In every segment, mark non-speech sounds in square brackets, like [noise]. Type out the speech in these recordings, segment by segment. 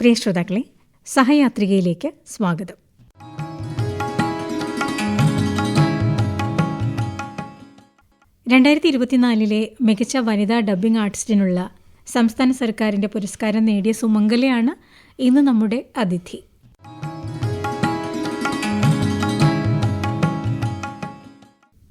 പ്രിയ ശ്രോതാക്കളെ സഹയാത്രികയിലേക്ക് സ്വാഗതം. രണ്ടായിരത്തി ഇരുപത്തിനാലിലെ മികച്ച വനിതാ ഡബ്ബിംഗ് ആർട്ടിസ്റ്റിനുള്ള സംസ്ഥാന സർക്കാരിന്റെ പുരസ്കാരം നേടിയ സുമംഗലയാണ് ഇന്ന് നമ്മുടെ അതിഥി.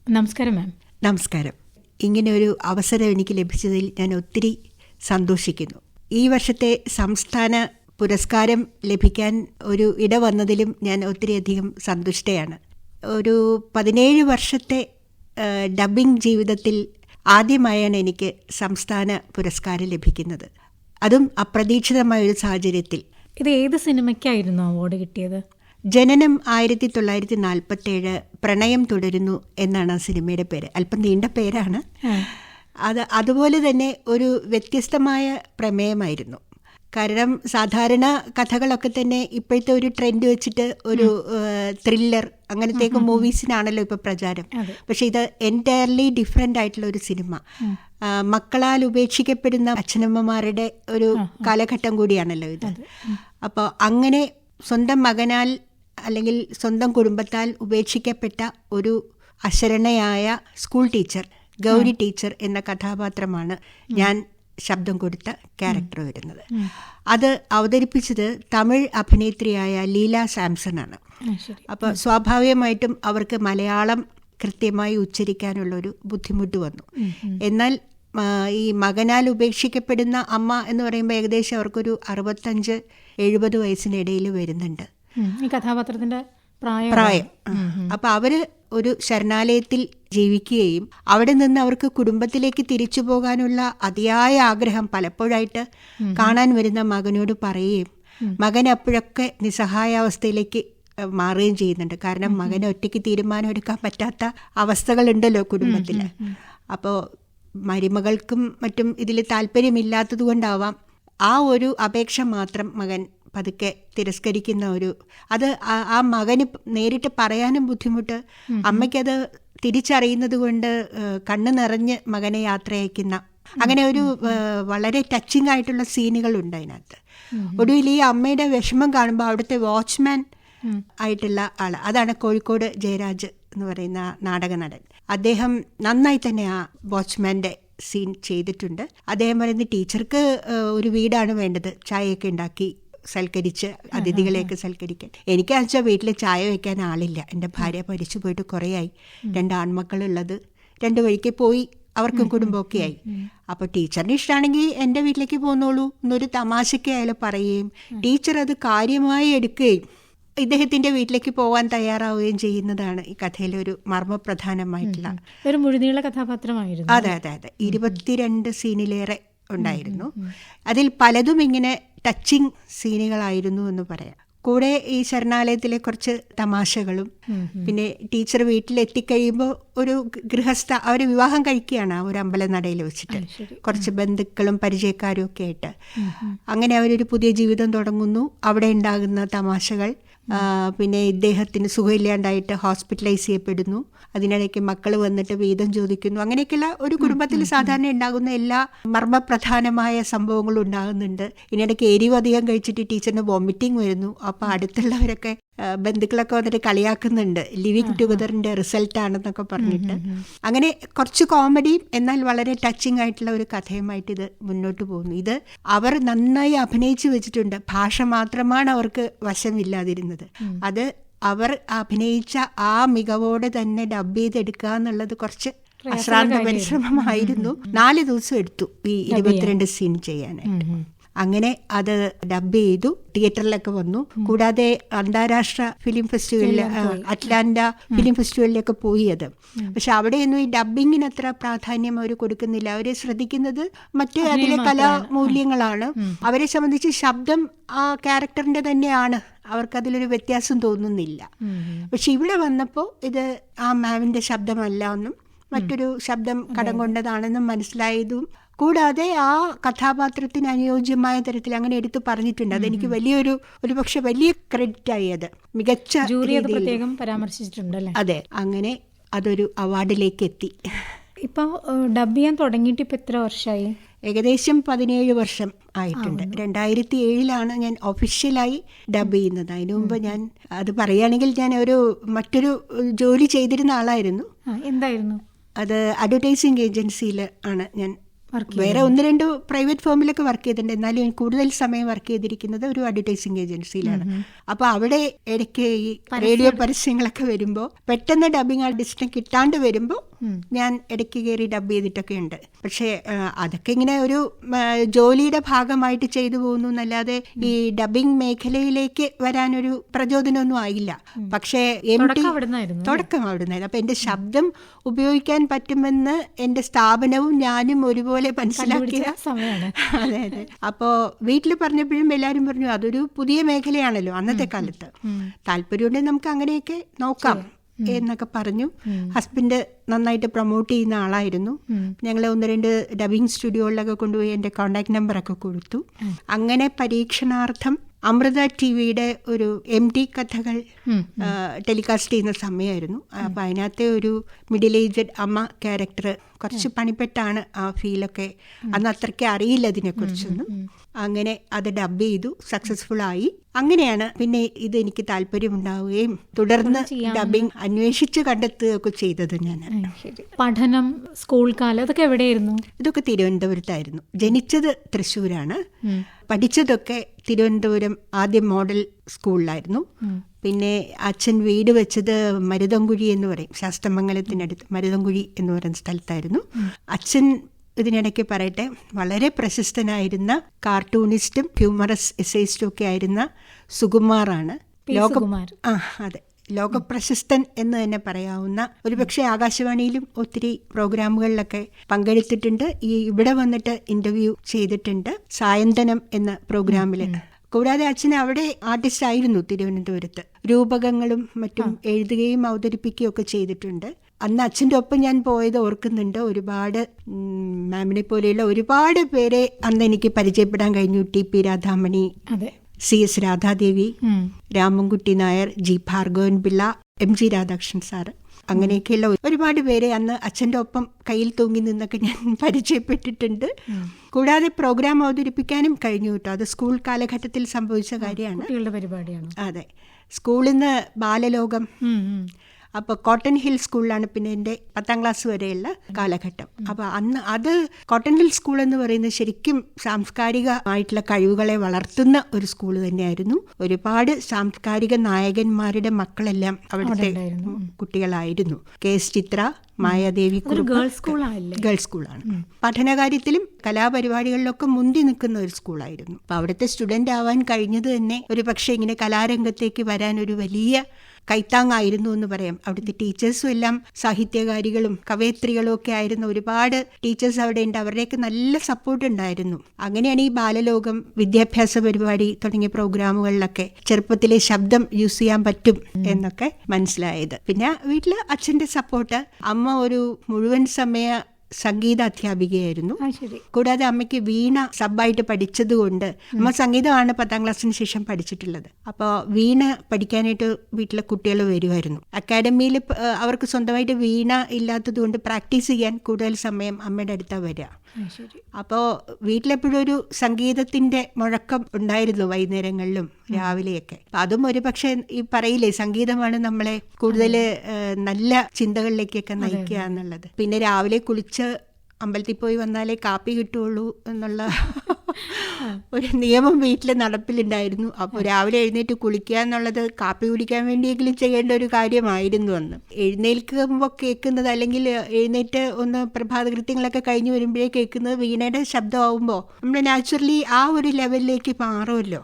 നമസ്കാരം മാം. നമസ്കാരം. ഇങ്ങനെ ഒരു അവസരം എനിക്ക് ലഭിച്ചതിൽ ഞാൻ ഒത്തിരി സന്തോഷിക്കുന്നു. ഈ വർഷത്തെ സംസ്ഥാന പുരസ്കാരം ലഭിക്കാൻ ഒരു ഇട വന്നതിലും ഞാൻ ഒത്തിരിയധികം സന്തുഷ്ടയാണ്. ഒരു പതിനേഴ് വർഷത്തെ ഡബ്ബിംഗ് ജീവിതത്തിൽ ആദ്യമായാണ് എനിക്ക് സംസ്ഥാന പുരസ്കാരം ലഭിക്കുന്നത്. അതും അപ്രതീക്ഷിതമായ ഒരു സാഹചര്യത്തിൽ. ഇത് ഏത് സിനിമയ്ക്കായിരുന്നു അവാർഡ് കിട്ടിയത്? ജനനം ആയിരത്തി തൊള്ളായിരത്തി നാൽപ്പത്തേഴ് പ്രണയം തുടരുന്നു എന്നാണ് ആ സിനിമയുടെ പേര്. അല്പം നീണ്ട പേരാണ്. അത് അതുപോലെ തന്നെ ഒരു വ്യത്യസ്തമായ പ്രമേയമായിരുന്നു. കാരണം സാധാരണ കഥകളൊക്കെ തന്നെ ഇപ്പോഴത്തെ ഒരു ട്രെൻഡ് വെച്ചിട്ട് ഒരു ത്രില്ലർ അങ്ങനത്തെയൊക്കെ മൂവീസിനാണല്ലോ ഇപ്പോൾ പ്രചാരം. പക്ഷെ ഇത് എന്റയർലി ഡിഫറെന്റ് ആയിട്ടുള്ള ഒരു സിനിമ മക്കളാൽ ഉപേക്ഷിക്കപ്പെടുന്ന അച്ഛനമ്മമാരുടെ ഒരു കാലഘട്ടം കൂടിയാണല്ലോ ഇത്. അപ്പോൾ അങ്ങനെ സ്വന്തം മകനാൽ അല്ലെങ്കിൽ സ്വന്തം കുടുംബത്താൽ ഉപേക്ഷിക്കപ്പെട്ട ഒരു അശരണയായ സ്കൂൾ ടീച്ചർ ഗൗരി ടീച്ചർ എന്ന കഥാപാത്രമാണ് ഞാൻ ശബ്ദം കൊടുത്ത ക്യാരക്ടർ വരുന്നത്. അത് അവതരിപ്പിച്ചത് തമിഴ് അഭിനേത്രിയായ ലീല സാംസൺ ആണ് അപ്പോൾ സ്വാഭാവികമായിട്ടും അവർക്ക് മലയാളം കൃത്യമായി ഉച്ചരിക്കാനുള്ള ഒരു ബുദ്ധിമുട്ട് വന്നു. എന്നാൽ ഈ മകനാൽ ഉപേക്ഷിക്കപ്പെടുന്ന അമ്മ എന്ന് പറയുമ്പോൾ ഏകദേശം അവർക്കൊരു അറുപത്തഞ്ച് എഴുപത് വയസ്സിനിടയിൽ വരുന്നുണ്ട്. ഈ കഥാപാത്രത്തിന്റെ പ്രായം പ്രായം. അപ്പൊ അവർ ഒരു ശരണാലയത്തിൽ ജീവിക്കുകയും അവിടെ നിന്ന് അവർക്ക് കുടുംബത്തിലേക്ക് തിരിച്ചു പോകാനുള്ള അതിയായ ആഗ്രഹം പലപ്പോഴായിട്ട് കാണാൻ വരുന്ന മകനോട് പറയുകയും മകൻ അപ്പോഴൊക്കെ നിസ്സഹായാവസ്ഥയിലേക്ക് അവസ്ഥയിലേക്ക് മാറുകയും ചെയ്യുന്നുണ്ട്. കാരണം മകന് ഒറ്റയ്ക്ക് തീരുമാനം എടുക്കാൻ പറ്റാത്ത അവസ്ഥകളുണ്ടല്ലോ കുടുംബത്തിൽ അപ്പോൾ മരുമകൾക്കും മറ്റും ഇതിൽ താല്പര്യമില്ലാത്തത് കൊണ്ടാവാം ആ ഒരു അപേക്ഷ മാത്രം മകൻ പതുക്കെ തിരസ്കരിക്കുന്ന ഒരു അത് ആ- മകന് നേരിട്ട് പറയാനും ബുദ്ധിമുട്ട്. അമ്മയ്ക്കത് തിരിച്ചറിയുന്നത് കൊണ്ട് കണ്ണു നിറഞ്ഞ് മകനെ യാത്ര അയക്കുന്ന. അങ്ങനെ ഒരു വളരെ ടച്ചിങ് ആയിട്ടുള്ള സീനുകളുണ്ട് അതിനകത്ത്. ഒടുവിൽ ഈ അമ്മയുടെ വിഷമം കാണുമ്പോൾ അവിടുത്തെ വാച്ച്മാൻ ആയിട്ടുള്ള ആൾ അതാണ് കോഴിക്കോട് ജയരാജ് എന്ന് പറയുന്ന നാടക നടൻ. അദ്ദേഹം നന്നായി തന്നെ ആ വാച്ച്മാന്റെ സീൻ ചെയ്തിട്ടുണ്ട്. അദ്ദേഹം പറയുന്ന ടീച്ചർക്ക് ഒരു വീടാണ് വേണ്ടത്. ചായയൊക്കെ ഉണ്ടാക്കി സൽക്കരിച്ച് അതിഥികളെയൊക്കെ സൽക്കരിക്കാൻ. എനിക്ക് വെച്ചാൽ വീട്ടിൽ ചായ വയ്ക്കാൻ ആളില്ല. എന്റെ ഭാര്യ മരിച്ചു പോയിട്ട് കുറേയായി. രണ്ട് ആൺമക്കളുള്ളത്. രണ്ട് വഴിക്ക് പോയി അവർക്കും കുടുംബമൊക്കെ ആയി. അപ്പോൾ ടീച്ചറിന് ഇഷ്ടമാണെങ്കിൽ എന്റെ വീട്ടിലേക്ക് പോന്നോളൂ. എന്നൊരു തമാശയ്ക്ക് അയാൾ പറയുകയും ടീച്ചർ അത് കാര്യമായി എടുക്കുകയും ഇദ്ദേഹത്തിന്റെ വീട്ടിലേക്ക് പോകാൻ തയ്യാറാവുകയും ചെയ്യുന്നതാണ് ഈ കഥയിലെ ഒരു മർമ്മപ്രധാനമായിട്ടുള്ള ഒരു മുഴുനീള കഥാപാത്രമായിരുന്നു. അതെ അതെ അതെ. ഇരുപത്തിരണ്ട് സീനിലേറെ ഉണ്ടായിരുന്നു. അതിൽ പലതും ഇങ്ങനെ ടച്ചിങ് സീനുകളായിരുന്നു എന്ന് പറയാം. കൂടെ ഈ ശരണാലയത്തിലെ കുറച്ച് തമാശകളും പിന്നെ ടീച്ചർ വീട്ടിലെത്തിക്കഴിയുമ്പോൾ ഒരു ഗൃഹസ്ഥ അവർ വിവാഹം കഴിക്കുകയാണ് ആ ഒരു അമ്പലനടയിൽ വെച്ചിട്ട്. കുറച്ച് ബന്ധുക്കളും പരിചയക്കാരും ഒക്കെ ആയിട്ട് അങ്ങനെ അവരൊരു പുതിയ ജീവിതം തുടങ്ങുന്നു. അവിടെ ഉണ്ടാകുന്ന തമാശകൾ പിന്നെ ഇദ്ദേഹത്തിന് സുഖമില്ലാണ്ടായിട്ട് ഹോസ്പിറ്റലൈസ് ചെയ്യപ്പെടുന്നു. അതിനിടയ്ക്ക് മക്കൾ വന്നിട്ട് വീതം ചോദിക്കുന്നു. അങ്ങനെയൊക്കെയുള്ള ഒരു കുടുംബത്തിൽ സാധാരണ ഉണ്ടാകുന്ന എല്ലാ മർമ്മപ്രധാനമായ സംഭവങ്ങളും ഉണ്ടാകുന്നുണ്ട്. ഇതിനിടയ്ക്ക് എരിവ് അധികം കഴിച്ചിട്ട് ടീച്ചറിന് വോമിറ്റിംഗ് വരുന്നു. അപ്പോൾ അടുത്തുള്ളവരൊക്കെ ബന്ധുക്കളൊക്കെ വന്നിട്ട് കളിയാക്കുന്നുണ്ട്. ലിവിങ് ടുഗദറിന്റെ റിസൾട്ട് ആണെന്നൊക്കെ പറഞ്ഞിട്ട്. അങ്ങനെ കുറച്ച് കോമഡിയും എന്നാൽ വളരെ ടച്ചിങ് ആയിട്ടുള്ള ഒരു കഥയുമായിട്ട് ഇത് മുന്നോട്ട് പോകുന്നു. ഇത് അവർ നന്നായി അഭിനയിച്ചു വെച്ചിട്ടുണ്ട്. ഭാഷ മാത്രമാണ് അവർക്ക് വശമില്ലാതിരുന്നത്. അത് അവർ അഭിനയിച്ച ആ മികവോടെ തന്നെ ഡബ് ചെയ്തെടുക്കുക എന്നുള്ളത് കുറച്ച് അശ്രാന്ത പരിശ്രമമായിരുന്നു. നാല് ദിവസം എടുത്തു ഈ ഇരുപത്തിരണ്ട് സീൻ ചെയ്യാനായിട്ട്. അങ്ങനെ അത് ഡബ് ചെയ്തു. തിയേറ്ററിലൊക്കെ വന്നു. കൂടാതെ അന്താരാഷ്ട്ര ഫിലിം ഫെസ്റ്റിവലിൽ അറ്റ്ലാന്റ ഫിലിം ഫെസ്റ്റിവലിലൊക്കെ പോയി അത് പക്ഷെ അവിടെയൊന്നും ഈ ഡബിങ്ങിന് അത്ര പ്രാധാന്യം അവർ കൊടുക്കുന്നില്ല. അവരെ ശ്രദ്ധിക്കുന്നത് മറ്റ് അതിലെ കലാമൂല്യങ്ങളാണ് അവരെ സംബന്ധിച്ച് ശബ്ദം ആ ക്യാരക്ടറിന്റെ തന്നെയാണ്. അവർക്കതിലൊരു വ്യത്യാസം തോന്നുന്നില്ല. പക്ഷെ ഇവിടെ വന്നപ്പോൾ ഇത് ആ മാവിന്റെ ശബ്ദമല്ല എന്നും മറ്റൊരു ശബ്ദം കടം കൊണ്ടതാണെന്നും മനസ്സിലായതും കൂടാതെ ആ കഥാപാത്രത്തിന് അനുയോജ്യമായ തരത്തിൽ അങ്ങനെ എടുത്തു പറഞ്ഞിട്ടുണ്ട്. അതെനിക്ക് വലിയൊരു ഒരുപക്ഷെ വലിയ ക്രെഡിറ്റ് ആയി അത്. മികച്ച. പ്രത്യേകം പരാമർശിച്ചിട്ടുണ്ട് അല്ലേ? അതെ അങ്ങനെ അതൊരു അവാർഡിലേക്ക് എത്തി. ഇപ്പോൾ ഡബ് ചെയ്യാൻ തുടങ്ങിയിട്ട് ഇപ്പൊ എത്ര വർഷമായി ഏകദേശം പതിനേഴ് വർഷം ആയിട്ടുണ്ട്. രണ്ടായിരത്തി ഏഴിലാണ് ഞാൻ ഒഫീഷ്യലായി ഡബ് ചെയ്യുന്നത്. അതിനു മുമ്പ് ഞാൻ അത് പറയുകയാണെങ്കിൽ ഞാൻ ഒരു മറ്റൊരു ജോലി ചെയ്തിരുന്ന ആളായിരുന്നു. എന്തായിരുന്നു? അത് അഡ്വർടൈസിങ് ഏജൻസിയിൽ ആണ് ഞാൻ വേറെ ഒന്ന് രണ്ട് പ്രൈവറ്റ് ഫേമിലൊക്കെ വർക്ക് ചെയ്തിട്ടുണ്ട്. എന്നാലും കൂടുതൽ സമയം വർക്ക് ചെയ്തിരിക്കുന്നത് ഒരു അഡ്വർടൈസിങ് ഏജൻസിയിലാണ്. അപ്പൊ അവിടെ ഇടയ്ക്ക് ഈ റേഡിയോ പരസ്യങ്ങളൊക്കെ വരുമ്പോൾ പെട്ടെന്ന് ഡബിങ് ആർട്ടിസ്റ്റിനെ കിട്ടാണ്ട് വരുമ്പോൾ ഞാൻ ഇടയ്ക്ക് കയറി ഡബ് ചെയ്തിട്ടൊക്കെ ഉണ്ട്. പക്ഷേ അതൊക്കെ ഇങ്ങനെ ഒരു ജോലിയുടെ ഭാഗമായിട്ട് ചെയ്തു പോകുന്നു എന്നല്ലാതെ ഈ ഡബിങ് മേഖലയിലേക്ക് വരാനൊരു പ്രചോദനമൊന്നും ആയില്ല. പക്ഷേ എം ടി തുടക്കം അവിടുന്നായിരുന്നു അപ്പൊ എന്റെ ശബ്ദം ഉപയോഗിക്കാൻ പറ്റുമെന്ന് എന്റെ സ്ഥാപനവും ഞാനും ഒരുപോലെ മനസ്സിലാക്കിയ സമയമാണ്. [laughs] അതെ അതെ. അപ്പോ വീട്ടിൽ പറഞ്ഞപ്പോഴും എല്ലാവരും പറഞ്ഞു അതൊരു പുതിയ മേഖലയാണല്ലോ അന്നത്തെ കാലത്ത്. താല്പര്യമുണ്ടെങ്കിൽ നമുക്ക് അങ്ങനെയൊക്കെ നോക്കാം. എന്നൊക്കെ പറഞ്ഞു. ഹസ്ബൻഡ് നന്നായിട്ട് പ്രൊമോട്ട് ചെയ്യുന്ന ആളായിരുന്നു. ഞങ്ങൾ ഒന്ന് രണ്ട് ഡബിങ് സ്റ്റുഡിയോകളിലൊക്കെ കൊണ്ടുപോയി എന്റെ കോണ്ടാക്ട് നമ്പറൊക്കെ കൊടുത്തു. അങ്ങനെ പരീക്ഷണാർത്ഥം അമൃത ടി വിയുടെ ഒരു എം ടി കഥകൾ ടെലികാസ്റ്റ് ചെയ്യുന്ന സമയമായിരുന്നു. അപ്പം അതിനകത്തെ ഒരു മിഡിൽ ഏജ്ഡ് അമ്മ ക്യാരക്ടർ കുറച്ച് പണിപ്പെട്ടാണ് ആ ഫീലൊക്കെ അന്ന് അത്രയ്ക്ക് അറിയില്ല അതിനെക്കുറിച്ചൊന്നും. അങ്ങനെ അത് ഡബ് ചെയ്തു സക്സസ്ഫുൾ ആയി. അങ്ങനെയാണ് പിന്നെ ഇത് എനിക്ക് താല്പര്യമുണ്ടാവുകയും തുടർന്ന് ഡബിങ് അന്വേഷിച്ച് കണ്ടെത്തുകയൊക്കെ ചെയ്തത് ഞാൻ. പഠനം സ്കൂൾ കാലം അതൊക്കെ എവിടെയായിരുന്നു? ഇതൊക്കെ തിരുവനന്തപുരത്തായിരുന്നു. ജനിച്ചത് തൃശ്ശൂരാണ്. പഠിച്ചതൊക്കെ തിരുവനന്തപുരം ആദ്യം മോഡൽ സ്കൂളിലായിരുന്നു. പിന്നെ അച്ഛൻ വീട് വെച്ചത് മരുതംകുഴി എന്ന് പറയും. ശാസ്തമംഗലത്തിനടുത്ത് മരുതംകുഴി എന്ന് പറയുന്ന സ്ഥലത്തായിരുന്നു. അച്ഛൻ ഇതിനിടയ്ക്ക് പറയട്ടെ വളരെ പ്രശസ്തനായിരുന്ന കാർട്ടൂണിസ്റ്റും ഹ്യൂമറസ് എസൈസ്റ്റും ഒക്കെ ആയിരുന്ന സുകുമാറാണ്. പി. ലോക ആ അതെ. ലോകപ്രശസ്തൻ എന്ന് തന്നെ പറയാവുന്ന ഒരുപക്ഷെ ആകാശവാണിയിലും ഒത്തിരി പ്രോഗ്രാമുകളിലൊക്കെ പങ്കെടുത്തിട്ടുണ്ട്. ഈ ഇവിടെ വന്നിട്ട് ഇന്റർവ്യൂ ചെയ്തിട്ടുണ്ട് സായന്തനം എന്ന പ്രോഗ്രാമിൽ കൂടാതെ അച്ഛൻ അവിടെ ആർട്ടിസ്റ്റ് ആയിരുന്നു തിരുവനന്തപുരത്ത്. രൂപകങ്ങളും മറ്റും എഴുതുകയും അവതരിപ്പിക്കുകയും ഒക്കെ ചെയ്തിട്ടുണ്ട്. അന്ന് അച്ഛന്റെ ഒപ്പം ഞാൻ പോയത് ഓർക്കുന്നുണ്ട്. ഒരുപാട് മാമിനെ പോലെയുള്ള ഒരുപാട് പേരെ അന്ന് എനിക്ക് പരിചയപ്പെടാൻ കഴിഞ്ഞു. T P Radhamani C S Radhadevi. Ramankutty Nair G Bhargavan Pillai M G Radhakrishnan sir. അങ്ങനെയൊക്കെയുള്ള ഒരുപാട് പേരെ അന്ന് അച്ഛന്റെ ഒപ്പം കയ്യിൽ തൂങ്ങി നിന്നൊക്കെ ഞാൻ [laughs] പരിചയപ്പെട്ടിട്ടുണ്ട്. കൂടാതെ പ്രോഗ്രാം അവതരിപ്പിക്കാനും കഴിഞ്ഞു കേട്ടോ. അത് സ്കൂൾ കാലഘട്ടത്തിൽ സംഭവിച്ച കാര്യമാണ്. പരിപാടിയാണ്. അതെ. സ്കൂളിൽ നിന്ന് ബാലലോകം. അപ്പോൾ കോട്ടൺ ഹിൽ സ്കൂളിലാണ് പിന്നെ എന്റെ പത്താം ക്ലാസ് വരെയുള്ള കാലഘട്ടം. അപ്പോൾ അന്ന് അത് കോട്ടൺ ഹിൽ സ്കൂൾ എന്ന് പറയുന്നത് ശരിക്കും സാംസ്കാരികമായിട്ടുള്ള കഴിവുകളെ വളർത്തുന്ന ഒരു സ്കൂൾ തന്നെയായിരുന്നു. ഒരുപാട് സാംസ്കാരിക നായകന്മാരുടെ മക്കളെല്ലാം അവിടുത്തെ കുട്ടികളായിരുന്നു. K S Chithra Mayadevi girls സ്കൂളാണ് ഗേൾസ് സ്കൂളാണ് പഠനകാര്യത്തിലും കലാപരിപാടികളിലൊക്കെ മുന്തി നിൽക്കുന്ന ഒരു സ്കൂളായിരുന്നു അപ്പൊ അവിടുത്തെ സ്റ്റുഡന്റ് ആവാൻ കഴിഞ്ഞത് തന്നെ ഒരു പക്ഷേ ഇങ്ങനെ കലാരംഗത്തേക്ക് വരാൻ ഒരു വലിയ കൈത്താങ്ങായിരുന്നു എന്ന് പറയാം. അവിടുത്തെ ടീച്ചേഴ്സും എല്ലാം സാഹിത്യകാരികളും കവയത്രികളും ഒക്കെ ആയിരുന്ന ഒരുപാട് ടീച്ചേഴ്സ് അവിടെ ഉണ്ട്. അവരുടെയൊക്കെ നല്ല സപ്പോർട്ട് ഉണ്ടായിരുന്നു. അങ്ങനെയാണ് ഈ ബാലലോകം വിദ്യാഭ്യാസ പരിപാടി തുടങ്ങിയ പ്രോഗ്രാമുകളിലൊക്കെ ചെറുപ്പത്തിലെ ശബ്ദം യൂസ് ചെയ്യാൻ പറ്റും എന്നൊക്കെ മനസ്സിലായത്. പിന്നെ വീട്ടിൽ അച്ഛന്റെ സപ്പോർട്ട് അമ്മ ഒരു മുഴുവൻ സമയ സംഗീത അധ്യാപികയായിരുന്നു. കൂടാതെ അമ്മയ്ക്ക് വീണ സബായിട്ട് പഠിച്ചതുകൊണ്ട് അമ്മ സംഗീതമാണ് പത്താം ക്ലാസ്സിന് ശേഷം പഠിച്ചിട്ടുള്ളത്. അപ്പോൾ വീണ പഠിക്കാനായിട്ട് വീട്ടിലെ കുട്ടികൾ വരുമായിരുന്നു. അക്കാഡമിയിൽ അവർക്ക് സ്വന്തമായിട്ട് വീണ ഇല്ലാത്തത് കൊണ്ട് പ്രാക്ടീസ് ചെയ്യാൻ കൂടുതൽ സമയം അമ്മയുടെ അടുത്താണ് വരിക. അപ്പോൾ വീട്ടിലെപ്പോഴും ഒരു സംഗീതത്തിന്റെ മുഴക്കം ഉണ്ടായിരുന്നു വൈകുന്നേരങ്ങളിലും രാവിലെയൊക്കെ. അതും ഒരു പക്ഷേ ഈ പറയില്ലേ സംഗീതമാണ് നമ്മളെ കൂടുതൽ നല്ല ചിന്തകളിലേക്കൊക്കെ നയിക്കുക എന്നുള്ളത്. പിന്നെ രാവിലെ കുളിച്ച് അമ്പലത്തിൽ പോയി വന്നാലേ കാപ്പി കിട്ടുള്ളൂ എന്നുള്ള [laughs] ഒരു നിയമം വീട്ടിൽ നടപ്പിലുണ്ടായിരുന്നു. അപ്പോൾ രാവിലെ എഴുന്നേറ്റ് കുളിക്കുക എന്നുള്ളത് കാപ്പി കുടിക്കാൻ വേണ്ടിയെങ്കിലും ചെയ്യേണ്ട ഒരു കാര്യമായിരുന്നു അന്ന്. എഴുന്നേൽക്കുമ്പോൾ കേൾക്കുന്നത് അല്ലെങ്കിൽ എഴുന്നേറ്റ് ഒന്ന് പ്രഭാത കൃത്യങ്ങളൊക്കെ കഴിഞ്ഞ് വരുമ്പോഴേ കേൾക്കുന്നത് വീണയുടെ ശബ്ദമാവുമ്പോൾ നമ്മൾ നാച്ചുറലി ആ ഒരു ലെവലിലേക്ക് മാറുമല്ലോ.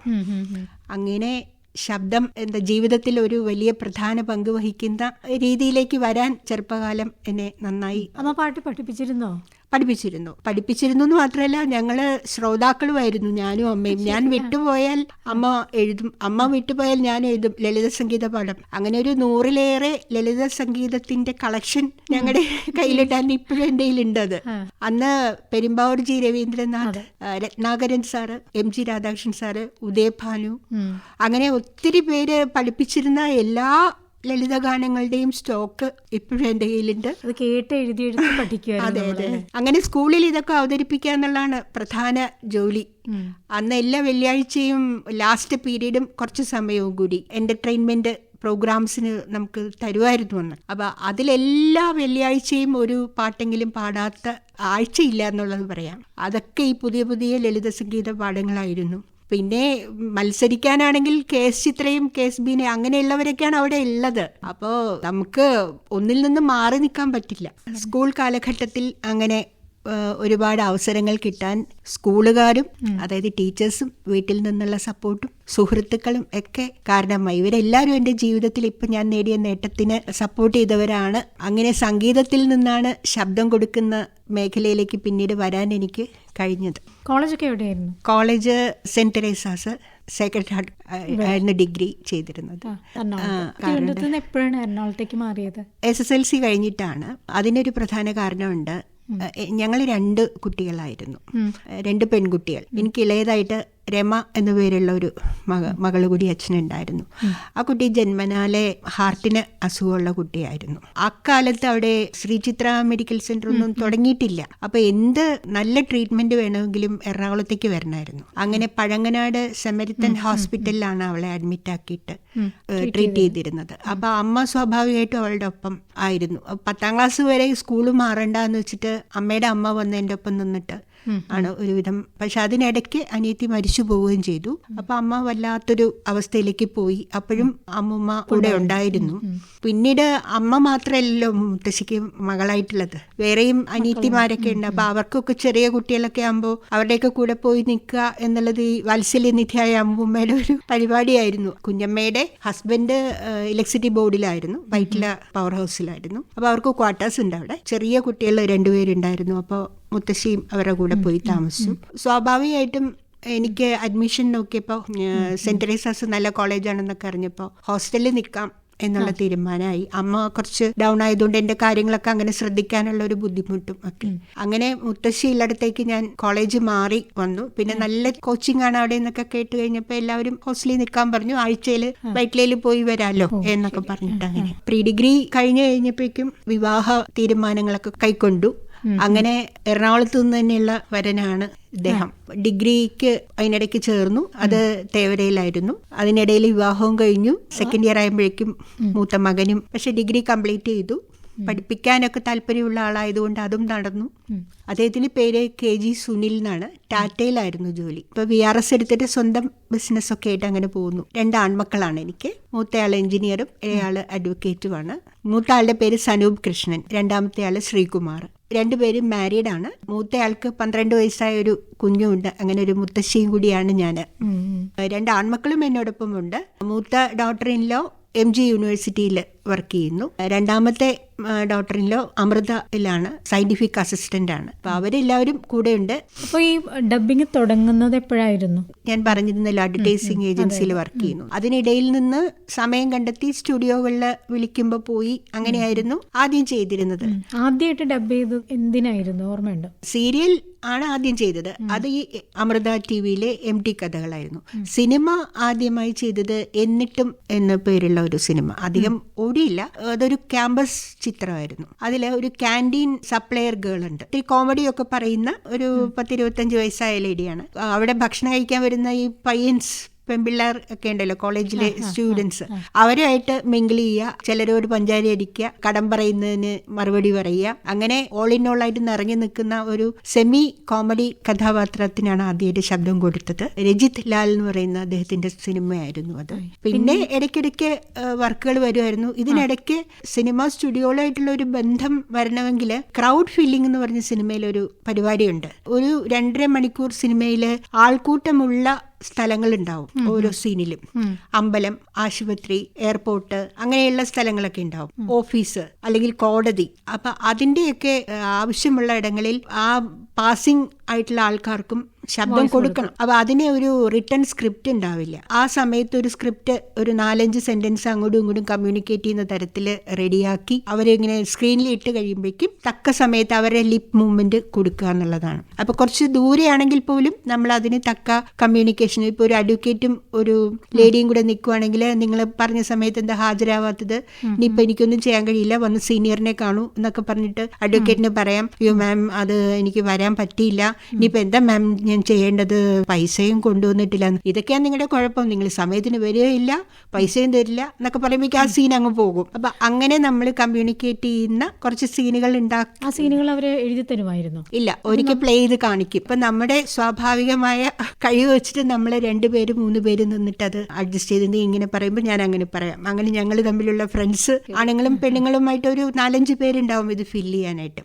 അങ്ങനെ ശബ്ദം എന്താ ജീവിതത്തിൽ ഒരു വലിയ പ്രധാന പങ്ക് വഹിക്കുന്ന രീതിയിലേക്ക് വരാൻ ചെറുപ്പകാലം എന്നെ നന്നായി അമ്മ പാട്ട് പഠിപ്പിച്ചിരുന്നോ? പഠിപ്പിച്ചിരുന്നു. പഠിപ്പിച്ചിരുന്നു എന്ന് മാത്രമല്ല ഞങ്ങൾ ശ്രോതാക്കളുമായിരുന്നു. ഞാനും അമ്മയും. ഞാൻ വിട്ടുപോയാൽ അമ്മ എഴുതും. അമ്മ വിട്ടുപോയാൽ ഞാൻ എഴുതും. ലളിത സംഗീത പാഠം. അങ്ങനെ ഒരു നൂറിലേറെ ലളിത സംഗീതത്തിന്റെ കളക്ഷൻ ഞങ്ങളുടെ കയ്യിലിട്ടാൻ ഇപ്പോഴും എന്റെ കയ്യിലുണ്ട് അത് അന്ന് Perumbavoor G Raveendranath Rathnakaran sir M G Radhakrishnan sir Udayabhanu അങ്ങനെ ഒത്തിരി പേര് പഠിപ്പിച്ചിരുന്ന എല്ലാ ലളിതഗാനങ്ങളുടെയും സ്റ്റോക്ക് ഇപ്പോഴും എന്റെ കയ്യിലുണ്ട്. അത് കേട്ട് എഴുതി എഴുതി പഠിക്കുക അതെ അതെ. അങ്ങനെ സ്കൂളിൽ ഇതൊക്കെ അവതരിപ്പിക്കുക എന്നുള്ളതാണ് പ്രധാന ജോലി. അന്ന് എല്ലാ വെള്ളിയാഴ്ചയും ലാസ്റ്റ് പീരീഡും കുറച്ച് സമയവും കൂടി എന്റർടൈൻമെന്റ് പ്രോഗ്രാംസിന് നമുക്ക് തരുമായിരുന്നു അന്ന്. അപ്പൊ അതിലെല്ലാ വെള്ളിയാഴ്ചയും ഒരു പാട്ടെങ്കിലും പാടാത്ത ആഴ്ചയില്ല എന്നുള്ളത് പറയാം. അതൊക്കെ ഈ പുതിയ പുതിയ ലളിത സംഗീത പാഠങ്ങളായിരുന്നു. പിന്നെ മത്സരിക്കാനാണെങ്കിൽ കെ എസ് ചിത്രയും കെ എസ് ബീനെ അങ്ങനെയുള്ളവരൊക്കെയാണ് അവിടെ ഉള്ളത്. അപ്പോൾ നമുക്ക് ഒന്നിൽ നിന്ന് മാറി നിൽക്കാൻ പറ്റില്ല. സ്കൂൾ കാലഘട്ടത്തിൽ അങ്ങനെ ഒരുപാട് അവസരങ്ങൾ കിട്ടാൻ സ്കൂളുകാരും അതായത് ടീച്ചേഴ്സും വീട്ടിൽ നിന്നുള്ള സപ്പോർട്ടും സുഹൃത്തുക്കളും ഒക്കെ കാരണമായി. ഇവരെല്ലാവരും എന്റെ ജീവിതത്തിൽ ഇപ്പം ഞാൻ നേടിയ നേട്ടത്തിന് സപ്പോർട്ട് ചെയ്തവരാണ്. അങ്ങനെ സംഗീതത്തിൽ നിന്നാണ് ശബ്ദം കൊടുക്കുന്ന മേഖലയിലേക്ക് പിന്നീട് വരാൻ എനിക്ക് കഴിഞ്ഞത്. കോളേജൊക്കെ എവിടെയായിരുന്നു? കോളേജ് സെന്റ് തെരേസാസ് സേക്രഡ് ഹാർട്ട് ആയിരുന്നു ഡിഗ്രി ചെയ്തിരുന്നത്. എപ്പോഴാണ് എറണാകുളത്തേക്ക് മാറിയത്? എസ് എസ് എൽ സി കഴിഞ്ഞിട്ടാണ്. അതിനൊരു പ്രധാന കാരണമുണ്ട്. ഞങ്ങൾ രണ്ട് കുട്ടികളായിരുന്നു. രണ്ട് പെൺകുട്ടികൾ. എനിക്ക് ഇളയതായിട്ട് രമ എന്ന പേരുള്ള ഒരു മക മകൾ കൂടി അച്ഛനുണ്ടായിരുന്നു. ആ കുട്ടി ജന്മനാലെ ഹാർട്ടിന് അസുഖമുള്ള കുട്ടിയായിരുന്നു. അക്കാലത്ത് അവിടെ ശ്രീചിത്ര മെഡിക്കൽ സെന്റർ ഒന്നും തുടങ്ങിയിട്ടില്ല. അപ്പൊ എന്ത് നല്ല ട്രീറ്റ്മെന്റ് വേണമെങ്കിലും എറണാകുളത്തേക്ക് വരണമായിരുന്നു അങ്ങനെ പഴങ്ങനാട് സെമരിത്തൻ ഹോസ്പിറ്റലിലാണ് അവളെ അഡ്മിറ്റ് ആക്കിയിട്ട് ട്രീറ്റ് ചെയ്തിരുന്നത്. അപ്പൊ അമ്മ സ്വാഭാവികമായിട്ടും അവളുടെ ഒപ്പം ആയിരുന്നു. പത്താം ക്ലാസ് വരെ സ്കൂൾ മാറണ്ടെന്ന് വെച്ചിട്ട് അമ്മയുടെ അമ്മ വന്ന് എന്റെ ഒപ്പം നിന്നിട്ട് ആണ് ഒരുവിധം. പക്ഷെ അതിനിടയ്ക്ക് അനിയത്തി മരിച്ചു പോവുകയും ചെയ്തു. അപ്പൊ അമ്മ വല്ലാത്തൊരു അവസ്ഥയിലേക്ക് പോയി. അപ്പോഴും അമ്മുമ്മ കൂടെ ഉണ്ടായിരുന്നു. പിന്നീട് അമ്മ മാത്രമല്ലല്ലോ മുത്തശ്ശിക്ക് മകളായിട്ടുള്ളത്. വേറെയും അനിയത്തിമാരൊക്കെ ഉണ്ട്. അപ്പൊ അവർക്കൊക്കെ ചെറിയ കുട്ടികളൊക്കെ ആകുമ്പോൾ അവരുടെയൊക്കെ കൂടെ പോയി നിൽക്കുക എന്നുള്ളത് ഈ വാത്സല്യനിധിയായ അമ്മുമ്മയുടെ ഒരു പരിപാടിയായിരുന്നു. കുഞ്ഞമ്മയുടെ ഹസ്ബൻഡ് ഇലക്ട്രിസിറ്റി ബോർഡിലായിരുന്നു. വൈറ്റില പവർ ഹൗസിലായിരുന്നു. അപ്പൊ അവർക്ക് ക്വാർട്ടേഴ്സ് ഉണ്ട് അവിടെ. ചെറിയ കുട്ടികൾ രണ്ടുപേരുണ്ടായിരുന്നു. അപ്പോൾ മുത്തശ്ശിയും അവരുടെ കൂടെ പോയി താമസിച്ചു. സ്വാഭാവികമായിട്ടും എനിക്ക് അഡ്മിഷൻ നോക്കിയപ്പോൾ സെന്റ് തെരേസാസ് നല്ല കോളേജാണെന്നൊക്കെ അറിഞ്ഞപ്പോൾ ഹോസ്റ്റലിൽ നിൽക്കാം എന്നുള്ള തീരുമാനമായി. അമ്മ കുറച്ച് ഡൗൺ ആയതുകൊണ്ട് എന്റെ കാര്യങ്ങളൊക്കെ അങ്ങനെ ശ്രദ്ധിക്കാനുള്ള ഒരു ബുദ്ധിമുട്ടും ഒക്കെ. അങ്ങനെ മുത്തശ്ശി ഉള്ളിടത്തേക്ക് ഞാൻ കോളേജ് മാറി വന്നു. പിന്നെ നല്ല കോച്ചിങ് ആണ് അവിടെ എന്നൊക്കെ കേട്ട് കഴിഞ്ഞപ്പോൾ എല്ലാവരും ഹോസ്റ്റലിൽ നിൽക്കാൻ പറഞ്ഞു. ആഴ്ചയിൽ വൈറ്റ്ലയിൽ പോയി വരാലോ എന്നൊക്കെ പറഞ്ഞിട്ട് അങ്ങനെ. പ്രീ ഡിഗ്രി കഴിഞ്ഞു കഴിഞ്ഞപ്പോഴേക്കും വിവാഹ തീരുമാനങ്ങളൊക്കെ കൈക്കൊണ്ടു. അങ്ങനെ എറണാകുളത്ത് നിന്ന് തന്നെയുള്ള വരനാണ് ഇദ്ദേഹം. ഡിഗ്രിക്ക് അതിനിടയ്ക്ക് ചേർന്നു. അത് തേവരയിലായിരുന്നു. അതിനിടയിൽ വിവാഹവും കഴിഞ്ഞു. സെക്കൻഡ് ഇയർ ആയപ്പോഴേക്കും മൂത്ത മകനും പക്ഷെ ഡിഗ്രി കംപ്ലീറ്റ് ചെയ്തു. പഠിപ്പിക്കാനൊക്കെ താല്പര്യമുള്ള ആളായതുകൊണ്ട് അതും നടന്നു. അദ്ദേഹത്തിന്റെ പേര് കെ ജി സുനിൽ എന്നാണ്. ടാറ്റയിലായിരുന്നു ജോലി. ഇപ്പൊ വി ആർ എസ് എടുത്തിട്ട് സ്വന്തം ബിസിനസ് ഒക്കെ ആയിട്ട് അങ്ങനെ പോകുന്നു. രണ്ട് ആൺമക്കളാണ് എനിക്ക്. മൂത്തയാൾ എഞ്ചിനീയറും ഇയാൾ അഡ്വക്കേറ്റുമാണ് മൂത്ത ആളുടെ പേര് സനൂപ് കൃഷ്ണൻ. രണ്ടാമത്തെ ആൾ ശ്രീകുമാർ. രണ്ടുപേരും മാരീഡ് ആണ്. മൂത്തയാൾക്ക് പന്ത്രണ്ട് വയസ്സായ ഒരു കുഞ്ഞുണ്ട്. അങ്ങനെ ഒരു മുത്തശ്ശിയും കൂടിയാണ് ഞാൻ. രണ്ട് ആൺമക്കളും എന്നോടൊപ്പം ഉണ്ട് മൂത്ത daughter in law M G യൂണിവേഴ്സിറ്റിയിൽ വർക്ക് ചെയ്യുന്നു. രണ്ടാമത്തെ ഡോക്ടറിലോ അമൃതയിലാണ് സയന്റിഫിക് അസിസ്റ്റന്റ് ആണ്. അപ്പൊ അവരെല്ലാവരും കൂടെയുണ്ട്. അപ്പൊ ഈ ഡബിങ് തുടങ്ങുന്നത് എപ്പോഴായിരുന്നു? ഞാൻ പറഞ്ഞിരുന്നല്ലോ അഡ്വർടൈസിങ് ഏജൻസിയിൽ വർക്ക് ചെയ്യുന്നു. അതിനിടയിൽ നിന്ന് സമയം കണ്ടെത്തി സ്റ്റുഡിയോകളിൽ വിളിക്കുമ്പോൾ പോയി അങ്ങനെയായിരുന്നു ആദ്യം ചെയ്തിരുന്നത്. ആദ്യമായിട്ട് ഡബ് ചെയ്ത് എന്തിനായിരുന്നു? ഓർമ്മയുണ്ടോ? സീരിയൽ ആണ് ആദ്യം ചെയ്തത്. അത് ഈ അമൃത ടി വിയിലെ എം ടി കഥകളായിരുന്നു. സിനിമ ആദ്യമായി ചെയ്തത് എന്നിട്ടും എന്ന പേരുള്ള ഒരു സിനിമ. അധികം ഓടിയില്ല അതൊരു ക്യാമ്പസ് ചിത്രമായിരുന്നു. അതിൽ ഒരു ക്യാന്റീൻ സപ്ലയർ ഗേൾ ഉണ്ട് ഒത്തിരി കോമഡി ഒക്കെ പറയുന്ന ഒരു പത്തിരുപത്തഞ്ച് വയസ്സായ ലേഡിയാണ്. അവിടെ ഭക്ഷണം കഴിക്കാൻ വരുന്ന ഈ പയ്യൻസ് പെൺപിള്ളേർ ഒക്കെ ഉണ്ടല്ലോ കോളേജിലെ സ്റ്റുഡൻസ് അവരുമായിട്ട് മിങ്കിൾ ചെയ്യുക. ചിലരോട് പഞ്ചാരി അടിക്കുക. കടം പറയുന്നതിന് മറുപടി പറയുക. അങ്ങനെ ഓൾ ഇൻ ഓൾ ആയിട്ട് നിറഞ്ഞു നിൽക്കുന്ന ഒരു സെമി കോമഡി കഥാപാത്രത്തിനാണ് ആദ്യമായിട്ട് ശബ്ദം കൊടുത്തത്. രജിത് ലാൽ എന്ന് പറയുന്ന അദ്ദേഹത്തിന്റെ സിനിമയായിരുന്നു അത്. പിന്നെ ഇടയ്ക്കിടയ്ക്ക് വർക്കുകൾ വരുമായിരുന്നു. ഇതിനിടയ്ക്ക് സിനിമ സ്റ്റുഡിയോയിലായിട്ടുള്ള ഒരു ബന്ധം വരണമെങ്കിൽ ക്രൗഡ് ഫീലിംഗ് എന്ന് പറഞ്ഞ സിനിമയിൽ ഒരു പരിപാടിയുണ്ട്. ഒരു രണ്ടര മണിക്കൂർ സിനിമയിൽ ആൾക്കൂട്ടമുള്ള സ്ഥലങ്ങൾ ഉണ്ടാവും ഓരോ സീനിലും. അമ്പലം ആശുപത്രി എയർപോർട്ട് അങ്ങനെയുള്ള സ്ഥലങ്ങളൊക്കെ ഉണ്ടാവും. ഓഫീസ് അല്ലെങ്കിൽ കോടതി. അപ്പൊ അതിന്റെയൊക്കെ ആവശ്യമുള്ള ഇടങ്ങളിൽ ആ പാസിംഗ് ആയിട്ടുള്ള ആൾക്കാർക്കും ശബ്ദം കൊടുക്കണം. അപ്പൊ അതിനെ ഒരു റിട്ടേൺ സ്ക്രിപ്റ്റ് ഉണ്ടാവില്ല. ആ സമയത്ത് ഒരു സ്ക്രിപ്റ്റ് ഒരു നാലഞ്ച് സെന്റൻസ് അങ്ങോട്ടും ഇങ്ങോട്ടും കമ്മ്യൂണിക്കേറ്റ് ചെയ്യുന്ന തരത്തിൽ റെഡിയാക്കി അവരിങ്ങനെ സ്ക്രീനിൽ ഇട്ട് കഴിയുമ്പോഴേക്കും തക്ക സമയത്ത് അവരെ ലിപ് മൂവ്മെന്റ് കൊടുക്കുക എന്നുള്ളതാണ്. അപ്പൊ കുറച്ച് ദൂരെയാണെങ്കിൽ പോലും നമ്മൾ അതിന് തക്ക കമ്മ്യൂണിക്കേഷൻ ഇപ്പൊ ഒരു അഡ്വക്കേറ്റും ഒരു ലേഡിയും കൂടെ നിൽക്കുവാണെങ്കിൽ നിങ്ങൾ പറഞ്ഞ സമയത്ത് എന്താ ഹാജരാവാത്തത്? ഇനിയിപ്പോൾ എനിക്കൊന്നും ചെയ്യാൻ കഴിയില്ല. വന്ന് സീനിയറിനെ കാണൂ എന്നൊക്കെ പറഞ്ഞിട്ട് അഡ്വക്കേറ്റിന് പറയാം. അയ്യോ മാം അത് എനിക്ക് വരാൻ പറ്റിയില്ല. ഇനിയിപ്പോൾ എന്താ മാം ഞാൻ ചെയ്യേണ്ടത് പൈസയും കൊണ്ടുവന്നിട്ടില്ല. ഇതൊക്കെയാണ് നിങ്ങളുടെ കുഴപ്പം. നിങ്ങൾ സമയത്തിന് വരികയില്ല പൈസയും തരില്ല എന്നൊക്കെ പറയുമ്പോൾ ആ സീൻ അങ്ങ് പോകും. അപ്പൊ അങ്ങനെ നമ്മൾ കമ്മ്യൂണിക്കേറ്റ് ചെയ്യുന്ന കുറച്ച് സീനുകൾ ഉണ്ടാക്കി ആ സീനുകൾ അവർ എഴുതി തരുമായിരുന്നു. ഇല്ല ഒരിക്കൽ പ്ലേ ചെയ്ത് കാണിക്കും. ഇപ്പൊ നമ്മുടെ സ്വാഭാവികമായ കഴിവ് വെച്ചിട്ട് നമ്മൾ രണ്ടുപേര് മൂന്ന് പേര് നിന്നിട്ട് അത് അഡ്ജസ്റ്റ് ചെയ്ത് നീ ഇങ്ങനെ പറയുമ്പോൾ ഞാൻ അങ്ങനെ പറയാം. അങ്ങനെ ഞങ്ങൾ തമ്മിലുള്ള ഫ്രണ്ട്സ് ആണുങ്ങളും പെണ്ണുങ്ങളുമായിട്ട് ഒരു നാലഞ്ച് പേരുണ്ടാവും ഇത് ഫില്ല് ചെയ്യാനായിട്ട്.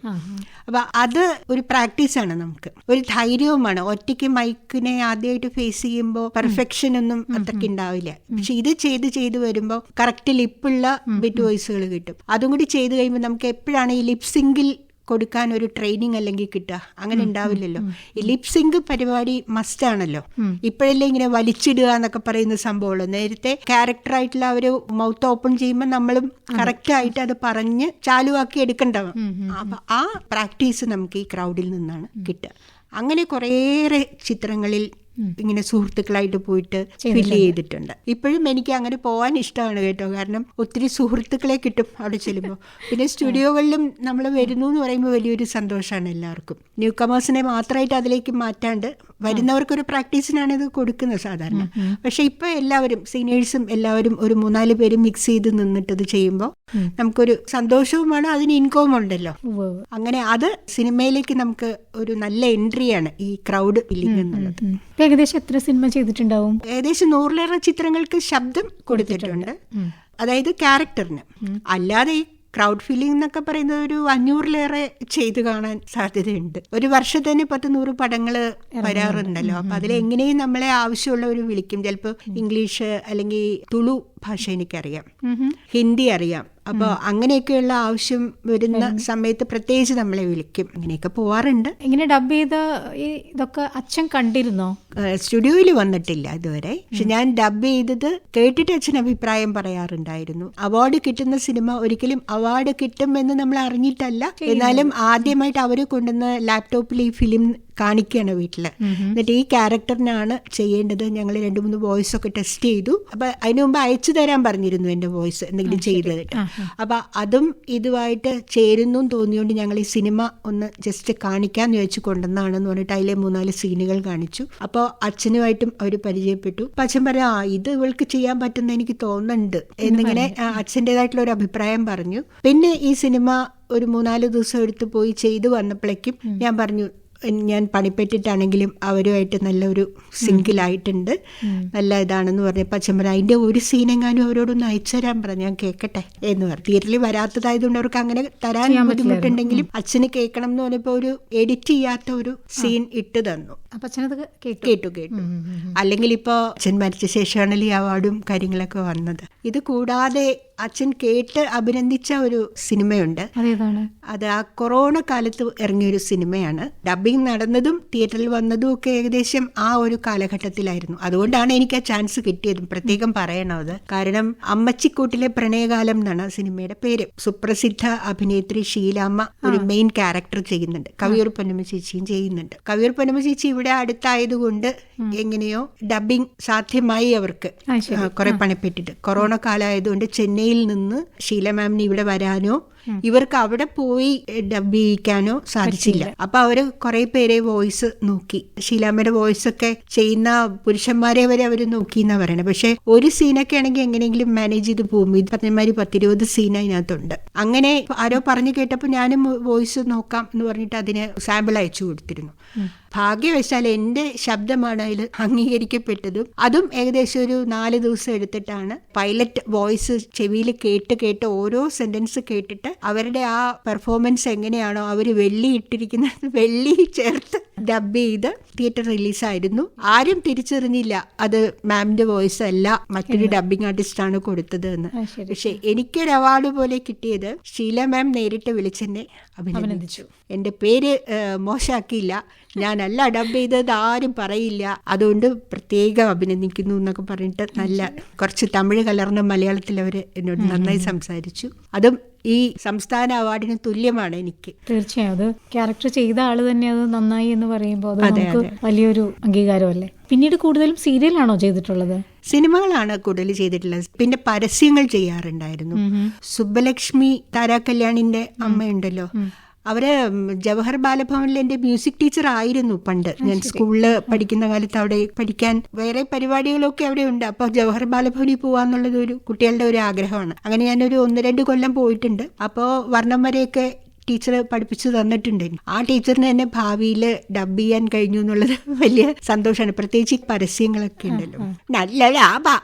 അപ്പൊ അത് ഒരു പ്രാക്ടീസ് ആണ് നമുക്ക്. ഒരു ധൈര്യവുമാണ്. ഒറ്റയ്ക്ക് മൈക്കിനെ ആദ്യമായിട്ട് ഫേസ് ചെയ്യുമ്പോൾ പെർഫെക്ഷൻ ഒന്നും അത്രയ്ക്ക് ഉണ്ടാവില്ല. പക്ഷെ ഇത് ചെയ്ത് ചെയ്ത് വരുമ്പോൾ കറക്റ്റ് ലിപ്പുള്ള ബിറ്റ് വോയിസുകൾ കിട്ടും. അതും കൂടി ചെയ്ത് കഴിയുമ്പോൾ നമുക്ക് എപ്പോഴാണ് ഈ ലിപ് സിങ്കിൽ കൊടുക്കാൻ ഒരു ട്രെയിനിങ് അല്ലെങ്കിൽ കിട്ടുക? അങ്ങനെ ഉണ്ടാവില്ലല്ലോ. ഈ ലിപ് സിങ്ക് പരിപാടി മസ്റ്റ് ആണല്ലോ. ഇപ്പോഴല്ലേ ഇങ്ങനെ വലിച്ചിടുക എന്നൊക്കെ പറയുന്ന സംഭവമുള്ളൂ. നേരത്തെ ക്യാരക്ടറായിട്ടുള്ള അവർ മൗത്ത് ഓപ്പൺ ചെയ്യുമ്പോൾ നമ്മളും കറക്റ്റ് ആയിട്ട് അത് പറഞ്ഞ് ചാലുവാക്കി എടുക്കേണ്ടവ. അപ്പൊ ആ പ്രാക്ടീസ് നമുക്ക് ഈ ക്രൗഡിൽ നിന്നാണ് കിട്ടുക. അങ്ങനെ കുറേയേറെ ചിത്രങ്ങളിൽ ഇങ്ങനെ സുഹൃത്തുക്കളായിട്ട് പോയിട്ട് ഫില്ല് ചെയ്തിട്ടുണ്ട്. ഇപ്പോഴും എനിക്ക് അങ്ങനെ പോകാൻ ഇഷ്ടമാണ് കേട്ടോ. കാരണം ഒത്തിരി സുഹൃത്തുക്കളെ കിട്ടും അവിടെ ചെല്ലുമ്പോൾ പിന്നെ സ്റ്റുഡിയോകളിലും നമ്മൾ വരുന്നു എന്ന് പറയുമ്പോൾ വലിയൊരു സന്തോഷമാണ് എല്ലാവർക്കും. ന്യൂ കമേഴ്സിനെ മാത്രമായിട്ട് അതിലേക്ക് മാറ്റാണ്ട് വരുന്നവർക്കൊരു പ്രാക്ടീസിനാണ് ഇത് കൊടുക്കുന്നത് സാധാരണ. പക്ഷെ ഇപ്പൊ എല്ലാവരും സീനിയേഴ്സും എല്ലാവരും ഒരു മൂന്നാൽ പേരും മിക്സ് ചെയ്ത് നിന്നിട്ട് ഇത് ചെയ്യുമ്പോൾ നമുക്കൊരു സന്തോഷവുമാണ് അതിന് ഇൻകവും ഉണ്ടല്ലോ. അങ്ങനെ അത് സിനിമയിലേക്ക് നമുക്ക് ഒരു നല്ല എൻട്രിയാണ് ഈ ക്രൗഡ് ഫില്ലിംഗ് എന്നുള്ളത്. ഏകദേശം എത്ര സിനിമ ചെയ്തിട്ടുണ്ടാവും? ഏകദേശം നൂറിലേറെ ചിത്രങ്ങൾക്ക് ശബ്ദം കൊടുത്തിട്ടുണ്ട്. അതായത് ക്യാരക്ടറിന്. അല്ലാതെ ഈ ക്രൗഡ് ഫില്ലിംഗ് എന്നൊക്കെ പറയുന്നത് ഒരു അഞ്ഞൂറിലേറെ ചെയ്തു കാണാൻ സാധ്യതയുണ്ട്. ഒരു വർഷത്തിന് പത്ത് നൂറ് പടങ്ങൾ വരാറുണ്ടല്ലോ. അപ്പൊ അതിലെങ്ങനെയും നമ്മളെ ആവശ്യമുള്ളവർ വിളിക്കും. ചിലപ്പോൾ ഇംഗ്ലീഷ് അല്ലെങ്കിൽ തുളു ഭാഷ എനിക്കറിയാം. ഹിന്ദി അറിയാം. അപ്പോൾ അങ്ങനെയൊക്കെയുള്ള ആവശ്യം വരുന്ന സമയത്ത് പ്രത്യേകിച്ച് നമ്മളെ വിളിക്കും. അങ്ങനെയൊക്കെ പോവാറുണ്ട്. ഇങ്ങനെ ഡബ് ചെയ്ത ഇതൊക്കെ അച്ഛൻ കണ്ടിരുന്നോ? സ്റ്റുഡിയോയിൽ വന്നിട്ടില്ല ഇതുവരെ. പക്ഷെ ഞാൻ ഡബ് ചെയ്തത് കേട്ടിട്ട് അച്ഛൻ അഭിപ്രായം പറയാറുണ്ടായിരുന്നു. അവാർഡ് കിട്ടുന്ന സിനിമ ഒരിക്കലും അവാർഡ് കിട്ടുമെന്ന് നമ്മൾ അറിഞ്ഞിട്ടല്ല. എന്നാലും ആദ്യമായിട്ട് അവർ കൊണ്ടുവന്ന ലാപ്ടോപ്പിൽ ഈ ഫിലിം കാണിക്കുകയാണ് വീട്ടിൽ എന്നിട്ട് ഈ ക്യാരക്ടറിനാണ് ചെയ്യേണ്ടത്. ഞങ്ങൾ രണ്ട് മൂന്ന് വോയിസ് ഒക്കെ ടെസ്റ്റ് ചെയ്തു. അപ്പൊ അതിനു മുമ്പ് അയച്ചു തരാൻ പറഞ്ഞിരുന്നു എന്റെ വോയിസ് എന്തെങ്കിലും ചെയ്തിട്ട് അപ്പൊ അതും ഇതുമായിട്ട് ചേരുന്നു തോന്നിയോണ്ട് ഞങ്ങൾ ഈ സിനിമ ഒന്ന് ജസ്റ്റ് കാണിക്കാന്ന് ചോദിച്ചു കൊണ്ടുവന്നാണെന്ന് പറഞ്ഞിട്ട് അതിലെ മൂന്നാൽ സീനുകൾ കാണിച്ചു. അപ്പോൾ അച്ഛനുമായിട്ടും അവർ പരിചയപ്പെട്ടു. അപ്പൊ അച്ഛൻ പറയാം ആ ഇത് ഇവൾക്ക് ചെയ്യാൻ പറ്റുന്ന എനിക്ക് തോന്നുന്നുണ്ട്. എന്നിങ്ങനെ അച്ഛന്റെതായിട്ടുള്ള ഒരു അഭിപ്രായം പറഞ്ഞു. പിന്നെ ഈ സിനിമ ഒരു മൂന്നാൽ ദിവസം എടുത്ത് പോയി ചെയ്തു വന്നപ്പോഴേക്കും ഞാൻ പറഞ്ഞു ഞാൻ പണിപ്പെട്ടിട്ടാണെങ്കിലും അവരുമായിട്ട് നല്ലൊരു സിങ്കിലായിട്ടുണ്ട്. നല്ല ഇതാണെന്ന് പറഞ്ഞപ്പോൾ അച്ഛൻ പറഞ്ഞു അതിന്റെ ഒരു സീനെങ്ങാനും അവരോടൊന്ന് അയച്ചു തരാൻ പറഞ്ഞു ഞാൻ കേൾക്കട്ടെ എന്ന് പറഞ്ഞു. തിയേറ്ററിൽ വരാത്തതായതുകൊണ്ട് അവർക്ക് അങ്ങനെ തരാൻ ബുദ്ധിമുട്ടുണ്ടെങ്കിലും അച്ഛന് കേൾക്കണം എന്ന് പറഞ്ഞപ്പോൾ ഒരു എഡിറ്റ് ചെയ്യാത്ത ഒരു സീൻ ഇട്ട് തന്നു. കേട്ടു. കേട്ടു കേട്ടു. അല്ലെങ്കിൽ ഇപ്പോൾ അച്ഛൻ മരിച്ച ശേഷമാണല്ലോ ഈ അവാർഡും കാര്യങ്ങളൊക്കെ വന്നത്. ഇത് കൂടാതെ അച്ഛൻ കേട്ട് അഭിനന്ദിച്ച ഒരു സിനിമയുണ്ട്. അത് ആ കൊറോണ കാലത്ത് ഇറങ്ങിയ ഒരു സിനിമയാണ്. ഡബിങ് നടന്നതും തിയേറ്ററിൽ വന്നതും ഒക്കെ ഏകദേശം ആ ഒരു കാലഘട്ടത്തിലായിരുന്നു. അതുകൊണ്ടാണ് എനിക്ക് ആ ചാൻസ് കിട്ടിയതും. പ്രത്യേകം പറയണത് കാരണം അമ്മച്ചിക്കൂട്ടിലെ പ്രണയകാലം എന്നാണ് സിനിമയുടെ പേര്. സുപ്രസിദ്ധ അഭിനേത്രി ഷീലാമ്മ ഒരു മെയിൻ ക്യാരക്ടർ ചെയ്യുന്നുണ്ട്. കവിയൂർ പൊന്നമ്മ ചേച്ചിയും ചെയ്യുന്നുണ്ട്. കവിയൂർ പൊന്നമ്മ ചേച്ചി ഇവിടെ അടുത്തായതുകൊണ്ട് എങ്ങനെയോ ഡബിങ് സാധ്യമായി അവർക്ക് കുറെ പണിപ്പെട്ടിട്ട്. കൊറോണ കാലമായതുകൊണ്ട് ചെന്നൈയിൽ നിന്ന് ഷീല മാമിന് ഇവിടെ വരാനോ ഇവർക്ക് അവിടെ പോയി ഡബ് ചെയ്യിക്കാനോ സാധിച്ചില്ല. അപ്പൊ അവർ കുറെ പേരെ വോയിസ് നോക്കി. ഷീലാമ്മയുടെ വോയിസ് ഒക്കെ ചെയ്യുന്ന പുരുഷന്മാരെ വരെ അവർ നോക്കി എന്നാ പറയണത് പക്ഷെ ഒരു സീനൊക്കെ ആണെങ്കിൽ എങ്ങനെയെങ്കിലും മാനേജ് ചെയ്ത് പോകും. ഇത് പറഞ്ഞമാര് പത്തിരുപത് സീൻ അതിനകത്തുണ്ട്. അങ്ങനെ ആരോ പറഞ്ഞു കേട്ടപ്പോൾ ഞാനും വോയിസ് നോക്കാം എന്ന് പറഞ്ഞിട്ട് അതിന് സാമ്പിൾ അയച്ചു കൊടുത്തിരുന്നു. ഭാഗ്യവശാൽ എന്റെ ശബ്ദമാണ് അതിൽ അംഗീകരിക്കപ്പെട്ടതും. അതും ഏകദേശം ഒരു നാല് ദിവസം എടുത്തിട്ടാണ് പൈലറ്റ് വോയിസ് ചെവിയിൽ കേട്ട് കേട്ട് ഓരോ സെന്റൻസ് കേട്ടിട്ട് അവരുടെ ആ പെർഫോമൻസ് എങ്ങനെയാണോ അവർ വെള്ളി ഇട്ടിരിക്കുന്നത്. വെള്ളി ചേർത്ത് ഡബ് ചെയ്ത് തിയേറ്റർ റിലീസായിരുന്നു ആരും തിരിച്ചറിഞ്ഞില്ല. അത് മാമിന്റെ വോയിസ് അല്ല. മറ്റൊരു ഡബിങ് ആർട്ടിസ്റ്റ് ആണ് കൊടുത്തത് എന്ന്. പക്ഷെ എനിക്കൊരു അവാർഡ് പോലെ കിട്ടിയത് ഷീല മാം നേരിട്ട് വിളിച്ചെന്നെ അഭിനന്ദിച്ചു. എന്റെ പേര് മോശമാക്കിയില്ല ഞാനല്ല ഡബ് ചെയ്തത് ആരും പറയില്ല. അതുകൊണ്ട് പ്രത്യേകം അഭിനന്ദിക്കുന്നു എന്നൊക്കെ പറഞ്ഞിട്ട് നല്ല കുറച്ച് തമിഴ് കലർന്ന മലയാളത്തിൽ അവർ എന്നോട് നന്നായി സംസാരിച്ചു. അതും ഈ സംസ്ഥാന അവാർഡിന് തുല്യമാണ് എനിക്ക്. തീർച്ചയായും. അത് ക്യാരക്ടർ ചെയ്ത ആൾ തന്നെ അത് നന്നായി എന്ന് പറയുമ്പോൾ അത് നമുക്ക് വലിയൊരു അംഗീകാരമല്ലേ? പിന്നീട് കൂടുതലും സീരിയലാണോ ചെയ്തിട്ടുള്ളത്? സിനിമകളാണ് കൂടുതൽ ചെയ്തിട്ടുള്ളത്. പിന്നെ പരസ്യങ്ങൾ ചെയ്യാറുണ്ടായിരുന്നു. സുബ്ബലക്ഷ്മി താരാ കല്യാണിന്റെ അമ്മയുണ്ടല്ലോ. അവർ ജവഹർ ബാലഭവനിൽ എന്റെ മ്യൂസിക് ടീച്ചർ ആയിരുന്നു പണ്ട്. ഞാൻ സ്കൂളിൽ പഠിക്കുന്ന കാലത്ത് അവിടെ പഠിക്കാൻ വേറെ പരിപാടികളൊക്കെ അവിടെ ഉണ്ട്. അപ്പൊ ജവഹർ ബാലഭവനിൽ പോവാന്നുള്ളത് ഒരു കുട്ടികളുടെ ഒരു ആഗ്രഹമാണ്. അങ്ങനെ ഞാനൊരു ഒന്ന് രണ്ട് കൊല്ലം പോയിട്ടുണ്ട്. അപ്പോൾ വർണം വരെയൊക്കെ ടീച്ചർ പഠിപ്പിച്ചു തന്നിട്ടുണ്ട്. ആ ടീച്ചറിന് തന്നെ ഭാവിയിൽ ഡബ് ചെയ്യാൻ കഴിഞ്ഞു എന്നുള്ളത് [laughs] വലിയ സന്തോഷമാണ്. പ്രത്യേകിച്ച് ഈ പരസ്യങ്ങളൊക്കെ ഉണ്ടല്ലോ. നല്ല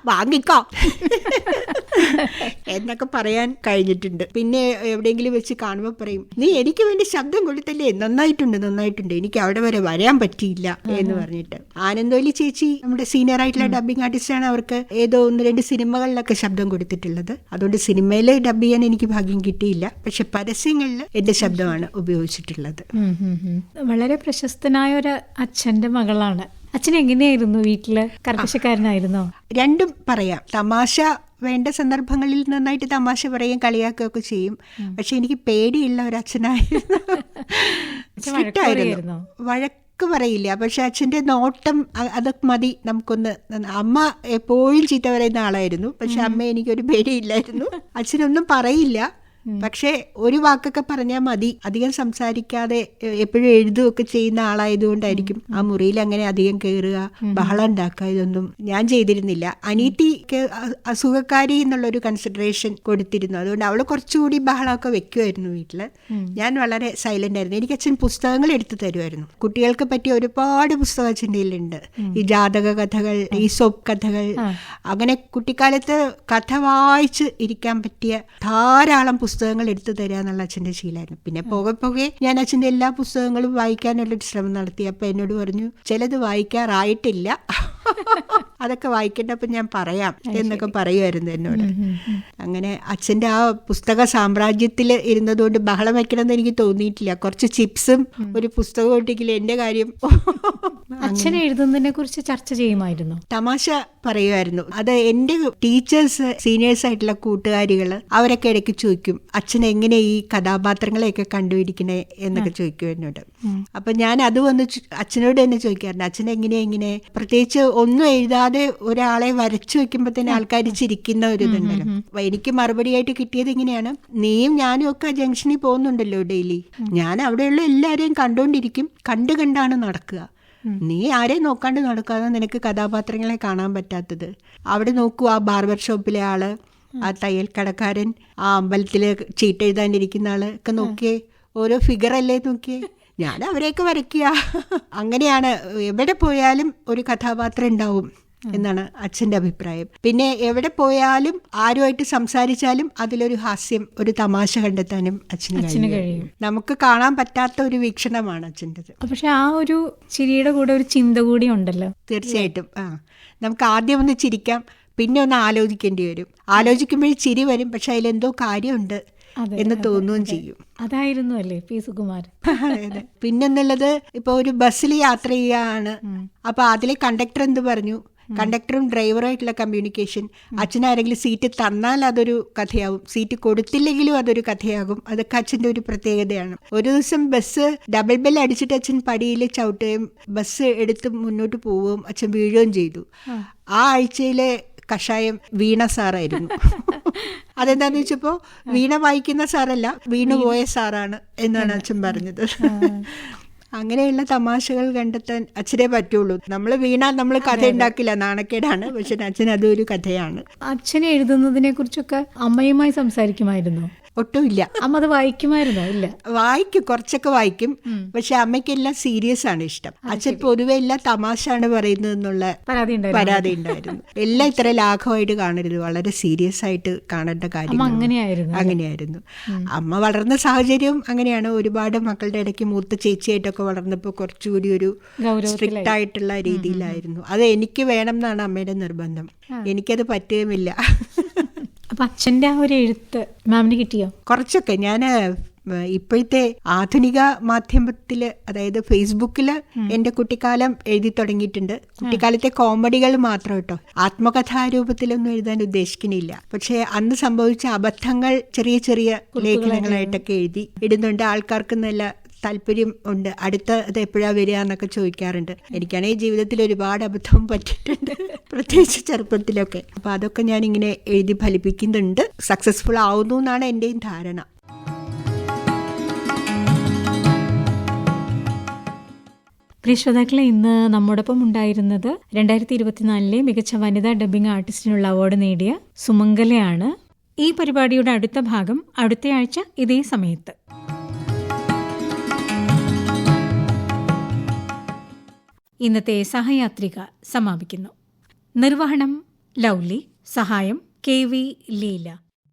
വാങ്ങിക്കോ. [laughs] എന്നൊക്കെ പറയാൻ കഴിഞ്ഞിട്ടുണ്ട്. പിന്നെ എവിടെയെങ്കിലും വെച്ച് കാണുമ്പോൾ പറയും നീ എനിക്ക് വേണ്ടി ശബ്ദം കൊടുത്തല്ലേ? നന്നായിട്ടുണ്ട് നന്നായിട്ടുണ്ട്. എനിക്ക് അവിടെ വരെ വരാൻ പറ്റിയില്ല. എന്ന് പറഞ്ഞിട്ട്. ആനന്ദോലി ചേച്ചി നമ്മുടെ സീനിയർ ആയിട്ടുള്ള ഡബിങ് ആർട്ടിസ്റ്റാണ് ആണ് അവർക്ക് ഏതോ ഒന്ന് രണ്ട് സിനിമകളിലൊക്കെ ശബ്ദം കൊടുത്തിട്ടുള്ളത്. അതുകൊണ്ട് സിനിമയിൽ ഡബ് ചെയ്യാൻ എനിക്ക് ഭാഗ്യം കിട്ടിയില്ല. പക്ഷെ പരസ്യങ്ങളിൽ എന്റെ ശബ്ദമാണ് ഉപയോഗിച്ചിട്ടുള്ളത്. വളരെ പ്രശസ്തനായ ഒരു അച്ഛന്റെ മകളാണ്. അച്ഛൻ എങ്ങനെയായിരുന്നു വീട്ടിൽ? കർക്കശക്കാരനായിരുന്നോ രണ്ടും പറയാം. തമാശ വേണ്ട സന്ദർഭങ്ങളിൽ നന്നായിട്ട് തമാശ പറയും കളിയാക്കുകയൊക്കെ ചെയ്യും. പക്ഷെ എനിക്ക് പേടിയുള്ള ഒരു അച്ഛനായിരുന്നു. വഴക്ക് വഴക്ക് പറയില്ല. പക്ഷെ അച്ഛന്റെ നോട്ടം അത് മതി. നമുക്കൊന്ന് അമ്മ എപ്പോഴും ചീത്ത പറയുന്ന ആളായിരുന്നു. പക്ഷെ അമ്മ എനിക്കൊരു പേടിയില്ലായിരുന്നു. അച്ഛനൊന്നും പറയില്ല. പക്ഷേ ഒരു വാക്കൊക്കെ പറഞ്ഞാൽ മതി. അധികം സംസാരിക്കാതെ എപ്പോഴും എഴുതുകയൊക്കെ ചെയ്യുന്ന ആളായതുകൊണ്ടായിരിക്കും ആ മുറിയിൽ അങ്ങനെ അധികം കയറുക ബഹളം ഉണ്ടാക്കുക ഇതൊന്നും ഞാൻ ചെയ്തിരുന്നില്ല. അനീറ്റിക്ക് അസുഖക്കാരി എന്നുള്ളൊരു കൺസിഡറേഷൻ കൊടുത്തിരുന്നു. അതുകൊണ്ട് അവൾ കുറച്ചുകൂടി ബഹളമൊക്കെ വെക്കുമായിരുന്നു വീട്ടിൽ. ഞാൻ വളരെ സൈലന്റ് ആയിരുന്നു. എനിക്ക് അച്ഛൻ പുസ്തകങ്ങൾ എടുത്തു തരുമായിരുന്നു കുട്ടികൾക്ക് പറ്റിയ ഒരുപാട് പുസ്തകം അച്ഛന്റെ കയ്യിലുണ്ട് ഈ ജാതക കഥകൾ ഈ സോപ്പ് കഥകൾ. അങ്ങനെ കുട്ടിക്കാലത്ത് കഥ വായിച്ച് ഇരിക്കാൻ പറ്റിയ ധാരാളം പുസ്തകങ്ങൾ എടുത്തു തരിക എന്നുള്ള അച്ഛന്റെ ശീലമായിരുന്നു പിന്നെ പോകെ പോകെ ഞാൻ അച്ഛന്റെ എല്ലാ പുസ്തകങ്ങളും വായിക്കാനുള്ളൊരു ശ്രമം നടത്തി. അപ്പം എന്നോട് പറഞ്ഞു ചിലത് വായിക്കാറായിട്ടില്ല. അതൊക്കെ വായിക്കേണ്ടപ്പോൾ ഞാൻ പറയാം എന്നൊക്കെ പറയുമായിരുന്നു എന്നോട്. അങ്ങനെ അച്ഛന്റെ ആ പുസ്തക സാമ്രാജ്യത്തിൽ ഇരുന്നതുകൊണ്ട് ബഹളം വെക്കണമെന്ന് എനിക്ക് തോന്നിയിട്ടില്ല. കുറച്ച് ചിപ്സും ഒരു പുസ്തകം ഒട്ടിക്കില്ല എന്റെ കാര്യം. അച്ഛൻ എഴുതുന്നതിനെ കുറിച്ച് ചർച്ച ചെയ്യുമായിരുന്നു. തമാശ പറയുമായിരുന്നു. അത് എന്റെ ടീച്ചേഴ്സ് സീനിയേഴ്സ് ആയിട്ടുള്ള കൂട്ടുകാരികൾ അവരൊക്കെ ഇടയ്ക്ക് ചോദിക്കും അച്ഛൻ എങ്ങനെ ഈ കഥാപാത്രങ്ങളെയൊക്കെ കണ്ടുപിടിക്കണേ? എന്നൊക്കെ ചോദിക്കും എന്നോട്. അപ്പൊ ഞാൻ അത് വന്ന് അച്ഛനോട് തന്നെ ചോദിക്കാറുണ്ട് അച്ഛൻ എങ്ങനെ എങ്ങനെ പ്രത്യേകിച്ച് ഒന്നും എഴുതാതെ ഒരാളെ വരച്ചു വെക്കുമ്പോ തന്നെ ആൾക്കാർ ചിരിക്കുന്ന ഒരു ഇതുണ്ടല്ലോ. അപ്പൊ മറുപടി ആയിട്ട് കിട്ടിയത് ഇങ്ങനെയാണ്. നീയും ഞാനും ഒക്കെ ആ ജംഗ്ഷനിൽ പോകുന്നുണ്ടല്ലോ ഡെയിലി. ഞാൻ അവിടെയുള്ള എല്ലാവരെയും കണ്ടുകൊണ്ടിരിക്കും കണ്ടു കണ്ടാണ് നടക്കുക. നീ ആരെയും നോക്കാണ്ട് നടക്കാതെ നിനക്ക് കഥാപാത്രങ്ങളെ കാണാൻ പറ്റാത്തത്. അവിടെ നോക്കൂ ആ ബാർബർ ഷോപ്പിലെ ആൾ ആ തയ്യൽ കടക്കാരൻ ആ അമ്പലത്തിൽ ചീട്ട് എഴുതാനിരിക്കുന്ന ആൾ ഒക്കെ നോക്കിയേ. ഓരോ ഫിഗർ അല്ലേ നോക്കിയേ. ഞാൻ അവരെയൊക്കെ വരയ്ക്കുക. അങ്ങനെയാണ് എവിടെ പോയാലും ഒരു കഥാപാത്രം ഉണ്ടാവും എന്നാണ് അച്ഛന്റെ അഭിപ്രായം. പിന്നെ എവിടെ പോയാലും ആരുമായിട്ട് സംസാരിച്ചാലും അതിലൊരു ഹാസ്യം ഒരു തമാശ കണ്ടെത്താനും അച്ഛന് അച്ഛന് കഴിയും. നമുക്ക് കാണാൻ പറ്റാത്ത ഒരു വീക്ഷണമാണ് അച്ഛന്റെത്. പക്ഷെ ആ ഒരു ചിരിയുടെ കൂടെ ഒരു ചിന്ത കൂടി ഉണ്ടല്ലോ. തീർച്ചയായിട്ടും. ആ നമുക്ക് ആദ്യം ഒന്ന് ചിരിക്കാം പിന്നെ ഒന്ന് ആലോചിക്കേണ്ടി വരും. ആലോചിക്കുമ്പോഴേ ചിരി വരും പക്ഷെ അതിലെന്തോ കാര്യമുണ്ട്. എന്ന് തോന്നുകയും ചെയ്യും. അതായിരുന്നു അല്ലേ പി സുകുമാരൻ? [laughs] അതെ. പിന്നെന്നുള്ളത് ഇപ്പൊ ഒരു ബസ്സിൽ യാത്ര ചെയ്യാണ് അപ്പൊ അതിലെ കണ്ടക്ടർ എന്ത് പറഞ്ഞു? കണ്ടക്ടറും ഡ്രൈവറുമായിട്ടുള്ള കമ്മ്യൂണിക്കേഷൻ. അച്ഛനാരെങ്കിലും സീറ്റ് തന്നാൽ അതൊരു കഥയാവും. സീറ്റ് കൊടുത്തില്ലെങ്കിലും അതൊരു കഥയാകും. അതൊക്കെ അച്ഛന്റെ ഒരു പ്രത്യേകതയാണ്. ഒരു ദിവസം ബസ് ഡബിൾ ബെൽ അടിച്ചിട്ട് അച്ഛൻ പടിയിൽ ചവിട്ടുകയും ബസ് എടുത്ത് മുന്നോട്ട് പോവുകയും അച്ഛൻ വീഴുകയും ചെയ്തു. ആ ആഴ്ചയിലെ കഷായം വീണ സാറായിരുന്നു. [laughs] അതെന്താന്ന് വെച്ചപ്പോ വീണ വായിക്കുന്ന സാറല്ല വീണു പോയ സാറാണ് എന്നാണ് അച്ഛൻ പറഞ്ഞത്. അങ്ങനെയുള്ള തമാശകൾ കണ്ടെത്താൻ അച്ഛനെ പറ്റുള്ളൂ. നമ്മൾ വീണാൽ നമ്മൾ കഥ ഉണ്ടാക്കില്ല നാണക്കേടാണ്. പക്ഷെ അച്ഛൻ അതൊരു കഥയാണ്. അച്ഛനെ എഴുതുന്നതിനെ കുറിച്ചൊക്കെ അമ്മയുമായി സംസാരിക്കുമായിരുന്നു? ഒട്ടുമില്ല. അമ്മ അത് വായിക്കുമായിരുന്നോ? ഇല്ല. വായിക്കും കുറച്ചൊക്കെ വായിക്കും. പക്ഷെ അമ്മയ്ക്കെല്ലാം സീരിയസ് ആണ് ഇഷ്ടം. അച്ഛൻ പൊതുവെ എല്ലാം തമാശയാണ് പറയുന്നത് എന്നുള്ള പരാതി ഉണ്ടായിരുന്നു. എല്ലാം ഇത്ര ലാഘവമായിട്ട് കാണരുത്. വളരെ സീരിയസ് ആയിട്ട് കാണേണ്ട കാര്യം അങ്ങനെയായിരുന്നു അങ്ങനെയായിരുന്നു. അമ്മ വളർന്ന സാഹചര്യം അങ്ങനെയാണ്. ഒരുപാട് മക്കളുടെ ഇടയ്ക്ക് മൂത്ത ചേച്ചിയായിട്ടൊക്കെ വളർന്നപ്പോൾ കുറച്ചുകൂടി ഒരു. സ്ട്രിക്റ്റ് ആയിട്ടുള്ള രീതിയിലായിരുന്നു. അത് എനിക്ക് വേണം എന്നാണ് അമ്മയുടെ നിർബന്ധം. എനിക്കത് പറ്റുകയുമില്ല. അപ്പൊ അച്ഛന്റെ ആ ഒരു എഴുത്ത് മാമിന് കിട്ടിയോ? കുറച്ചൊക്കെ. ഞാൻ ഇപ്പോഴത്തെ ആധുനിക മാധ്യമത്തിൽ അതായത് ഫേസ്ബുക്കിൽ എന്റെ കുട്ടിക്കാലം എഴുതി തുടങ്ങിയിട്ടുണ്ട്. കുട്ടിക്കാലത്തെ കോമഡികൾ മാത്രം കേട്ടോ. ആത്മകഥാരൂപത്തിലൊന്നും എഴുതാൻ ഉദ്ദേശിക്കുന്നില്ല. പക്ഷേ അന്ന് സംഭവിച്ച അബദ്ധങ്ങൾ ചെറിയ ചെറിയ ലേഖനങ്ങളായിട്ടൊക്കെ എഴുതി ഇടുന്നുണ്ട്. ആൾക്കാർക്ക് നല്ല താല്പര്യം ഉണ്ട്. അടുത്തത് എപ്പോഴാണ് എപ്പോഴാ വരിക എന്നൊക്കെ ചോദിക്കാറുണ്ട്. എനിക്കാണെങ്കിൽ ജീവിതത്തിൽ ഒരുപാട് അബദ്ധം പറ്റിയിട്ടുണ്ട്. [laughs] പ്രത്യേകിച്ച് ചെറുപ്പത്തിലൊക്കെ. അപ്പൊ അതൊക്കെ ഞാൻ ഇങ്ങനെ എഴുതി ഫലിപ്പിക്കുന്നുണ്ട്. സക്സസ്ഫുൾ ആവുന്നു എന്നാണ് എന്റെയും ധാരണ. പ്രിയ ശ്രോതാക്കളെ ഇന്ന് നമ്മോടൊപ്പം ഉണ്ടായിരുന്നത് രണ്ടായിരത്തി ഇരുപത്തിനാലിലെ മികച്ച വനിതാ ഡബ്ബിംഗ് ആർട്ടിസ്റ്റിനുള്ള അവാർഡ് നേടിയ സുമംഗലയാണ്. ഈ പരിപാടിയുടെ അടുത്ത ഭാഗം അടുത്തയാഴ്ച ഇതേ സമയത്ത്. ഇന്നത്തെ സഹയാത്രിക സമാപിക്കുന്നു. നിർവഹണം ലൗലി. സഹായം കെ വി ലീല.